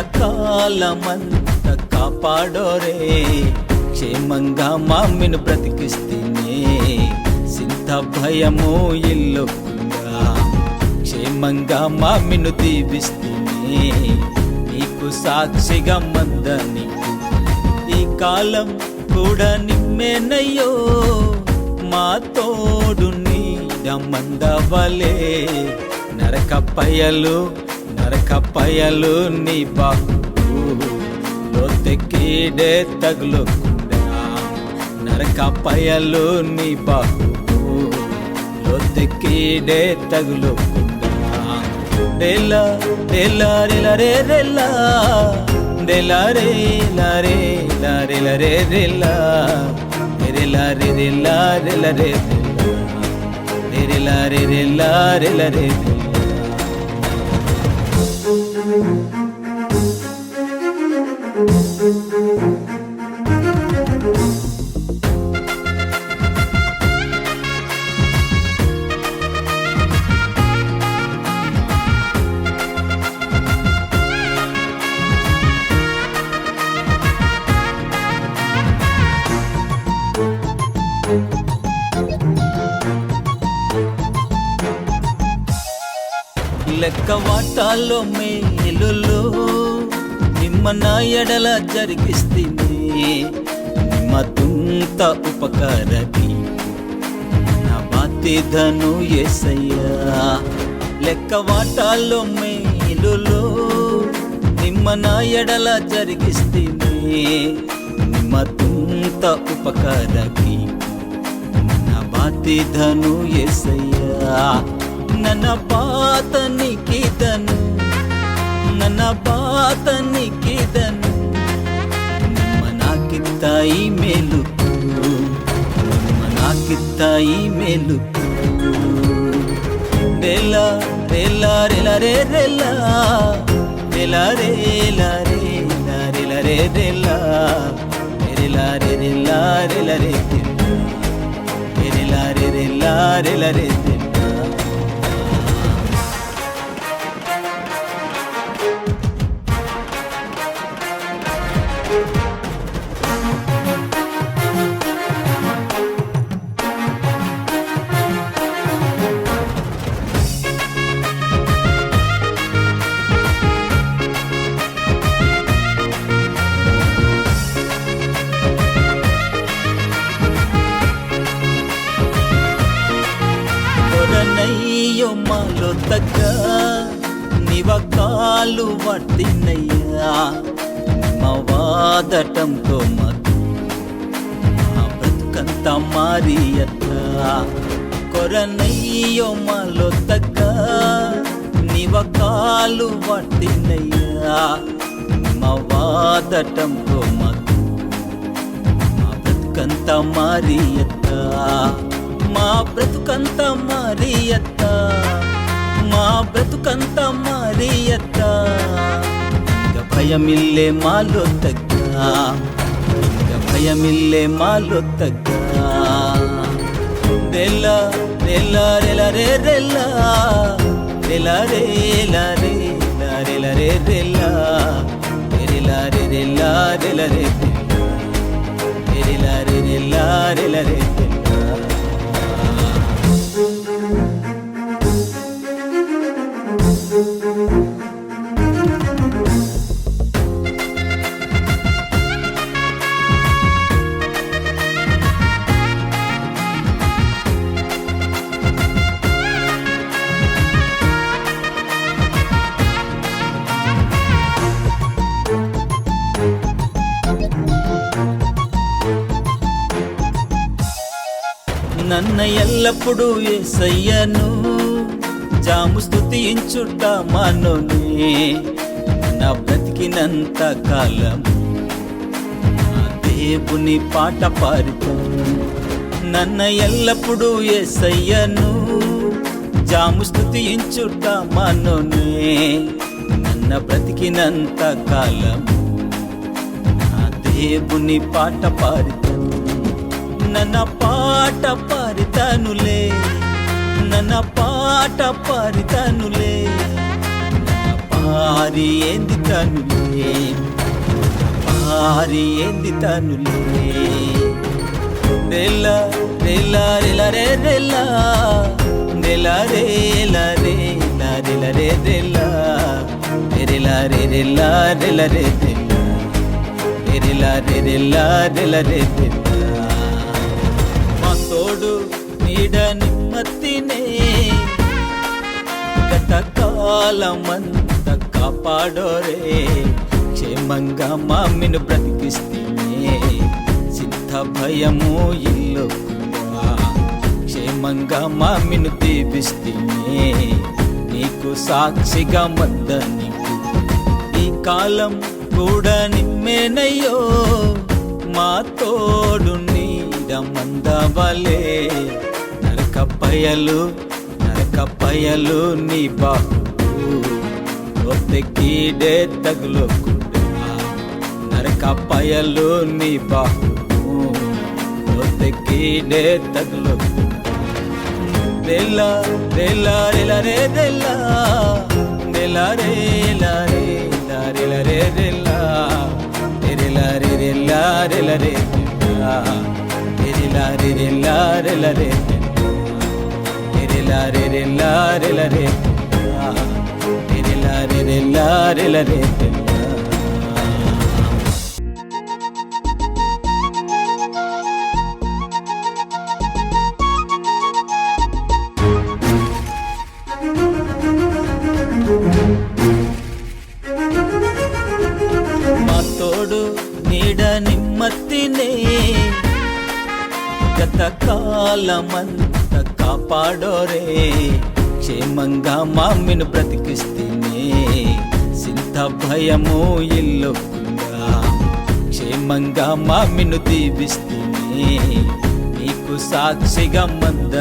కాలమంత కాపాడోరే. క్షేమంగా మామిను బ్రతికిస్తేనే సింత భయము ఇల్లుకుండా. క్షేమంగా మామిను దీవిస్తేనే నీకు సాక్షిగా మందని. ఈ కాలం కూడా నిమ్మేనయ్యో మా తోడు నీడ మందవలే. నరకప్పయలు నరకప్పయలు నీ బాకు లోతెక్కీడే తగులుకుండా నరకప్పయలు నీ బాకు లోతెక్కీడే తగులుకుండా రెలా రెలా రెలా రే రెలా రెలా రే లా రే లా రెలా రే రెలా రెలా రే రెలా రెలా రే రెలా రే రెలా రెలా రే రెలా లెక్క వాటాల్లో మేలులో నిమ్మ నా ఎడల జరిగిస్తుంది. నిమ్మ తుంత ఉపకారకి నా బాధ్యతను ఎసయ్యా లెక్క వాటాల్లో మేలులో నిమ్మ నా ఎడల జరిగిస్తుంది. నిమ్మ తుంత ఉపకారకి నా బాధ్యతను ఎసయ్యా ನನ್ನ ಬಾತನಿಕಿದನು ನನ್ನ ಬಾತನಿಕಿದನು ನಿಮ್ಮ ನಾಕಿತ್ತ ಈ ಮೇಲು ನಿಮ್ಮ ನಾಕಿತ್ತ ಈ ಮೇಲು ರೆಲ ರೆಲ ರೆಲ ರೇ ರೆಲ ರೆಲ ರೇಲ ರೇಲ ರೆಲ ರೇ ರೆಲ ರೆಲ ರೇ ರೆಲ ರೆಲ ರೇ ರೆಲ ರೇ ರೆಲ ರೆಲ ರೇ శివకాలు పట్టినయ్యా మా వాదటంతో మధు మా బ్రతుకంత మారి కొరనయ్యో మాలో తగ్గ నివ కాలు పట్టినయ్యా మా వాదటంతో మధు మా బ్రతుకంత మారి మా బ్రతుకంత మారి అత్తా మా బ్రతుకంతా మారి అత్తా. ఇంక భయమిల్లే మాలో తగ్గ. ఇంక భయమిల్లే మాలో తగ్గా. రెల్ల రెల్ల రెల రే రెల్ల రెల రేల రేల రెల రే రెల్ల రెల రే రెల్ల రెల రే రెల్ల రెల రే రెల్ల రెల రే నన్న ఎల్లప్పుడూ ఏసయ్యను. జాము స్థుతించుట మనోనే. నా బ్రతికినంత కాలం నా దేవుని పాట పాడుతూ. నన్న ఎల్లప్పుడూ ఏసయ్యను. జాము స్థుతించుట మనోనే. నన్న బ్రతికినంత కాలం నా దేవుని పాట పాడుతూ. ನನ್ನ ಪಾಠ ಪಾರಿತನುಲೇ ನನ್ನ ಪಾಠ పాట పారితనులే పారి ఏంది తనులే పారి ఏంది తనులే రెల్ల రెల్ల రెల రే రెల్ల రెల రే ల రే ల రెల రే రెల్ల రెల రే రెల్ల రెల రే రెల్ల రెల రే రెల్ల రెల తోడు నీడ నిమ్మతినే. గత కాలమంత కాపాడోరే. క్షేమంగా మామిను బ్రతికిస్తేనే. సింత భయము ఇల్లు క్షేమంగా మామిను దీపిస్తేనే నీకు సాక్షిగా మద్ద ఈ కాలం కూడా నిమ్మేనయ్యో మా తోడు మందవలే నరకప్పయలు నరకప్పయలు నీ బాహు ఒత్తెక్కీడే తగులుకుండా నరకప్పయలు నీ బాహు ఒత్తెక్కీడే తగులుకుండా రెల్ల రెల్ల రెల రే రెల్ల రెల రే ల రే ల రెల రే రెల్ల రెల రే రెల్ల రెల రే రెల్ల రెల రే రెల్ల రే రెల్ల గత కాలమంత కాపాడోరే. క్షేమంగా మామిను బ్రతికిస్తేనే సింత భయము ఇల్లొక్కుగా క్షేమంగా మామిను దీవిస్తేనే నీకు సాక్షిగా మంద